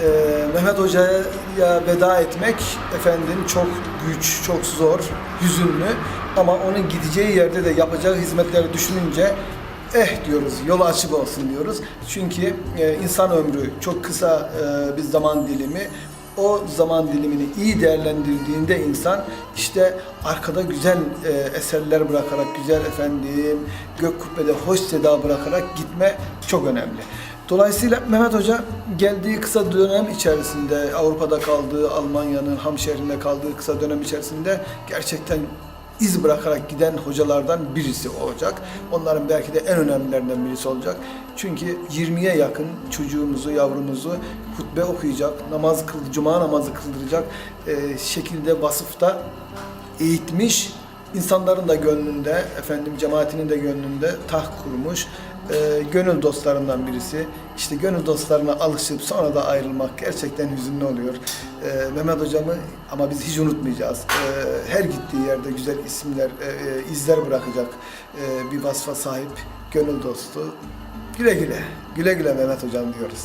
e, Mehmet Hoca'ya veda etmek efendim çok güç, çok zor, hüzünlü ama onun gideceği yerde de yapacağı hizmetleri düşününce eh diyoruz, yolu açık olsun diyoruz. Çünkü e, insan ömrü çok kısa e, bir zaman dilimi. O zaman dilimini iyi değerlendirdiğinde insan işte arkada güzel e, eserler bırakarak, güzel efendim, gök kubbede hoş seda bırakarak gitme çok önemli. Dolayısıyla Mehmet Hoca geldiği kısa dönem içerisinde Avrupa'da kaldığı, Almanya'nın Ham şehrinde kaldığı kısa dönem içerisinde gerçekten iz bırakarak giden hocalardan birisi olacak. Onların belki de en önemlilerinden birisi olacak. Çünkü 20'ye yakın çocuğumuzu, yavrumuzu hutbe okuyacak, namaz kıl, cuma namazı kıldıracak e, şekilde vasıfta eğitmiş, insanların da gönlünde, efendim cemaatinin de gönlünde taht kurmuş, e, gönül dostlarından birisi. İşte gönül dostlarına alışıp sonra da ayrılmak gerçekten hüzünlü oluyor. E, Mehmet hocamı ama biz hiç unutmayacağız. E, her gittiği yerde güzel isimler, e, e, izler bırakacak e, bir vasfa sahip gönül dostu. Güle güle, güle güle Mehmet hocam diyoruz.